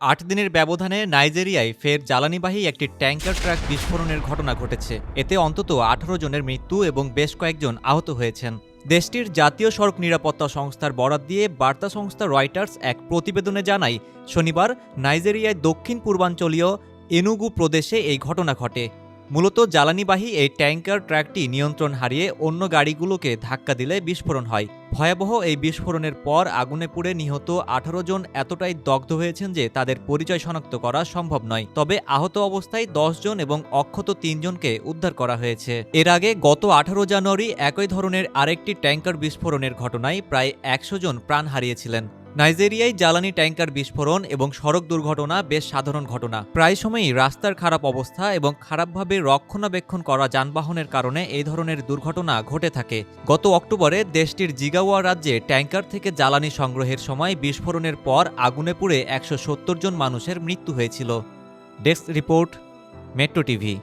আট দিনের ব্যবধানে নাইজেরিয়ায় ফের জ্বালানিবাহী একটি ট্যাঙ্কার ট্রাক বিস্ফোরণের ঘটনা ঘটেছে। এতে অন্তত আঠারো জনের মৃত্যু এবং বেশ কয়েকজন আহত হয়েছেন। দেশটির জাতীয় সড়ক নিরাপত্তা সংস্থার বরাত দিয়ে বার্তা সংস্থা রয়টার্স এক প্রতিবেদনে জানায়, শনিবার নাইজেরিয়ায় দক্ষিণ পূর্বাঞ্চলীয় এনুগু প্রদেশে এই ঘটনা ঘটে। মূলত জ্বালানিবাহী এই ট্যাঙ্কার ট্রাকটি নিয়ন্ত্রণ হারিয়ে অন্য গাড়িগুলোকে ধাক্কা দিলে বিস্ফোরণ হয়। ভয়াবহ এই বিস্ফোরণের পর আগুনে পুড়ে নিহত আঠারো জন এতটাই দগ্ধ হয়েছেন যে তাদের পরিচয় শনাক্ত করা সম্ভব নয়। তবে আহত অবস্থায় দশ জন এবং অক্ষত তিনজনকে উদ্ধার করা হয়েছে। এর আগে গত আঠারো জানুয়ারি একই ধরনের আরেকটি ট্যাঙ্কার বিস্ফোরণের ঘটনায় প্রায় একশো জন প্রাণ হারিয়েছিলেন। নাইজেরিয়ায় জ্বালানি ট্যাঙ্কার বিস্ফোরণ এবং সড়ক দুর্ঘটনা বেশ সাধারণ ঘটনা। প্রায় সময়ই রাস্তার খারাপ অবস্থা এবং খারাপভাবে রক্ষণাবেক্ষণ করা যানবাহনের কারণে এই ধরনের দুর্ঘটনা ঘটে থাকে। গত অক্টোবরে দেশটির জিগাওয়া রাজ্যে ট্যাঙ্কার থেকে জ্বালানি সংগ্রহের সময় বিস্ফোরণের পর আগুনে পুড়ে একশো সত্তর জন মানুষের মৃত্যু হয়েছিল। Desk report, Metro TV.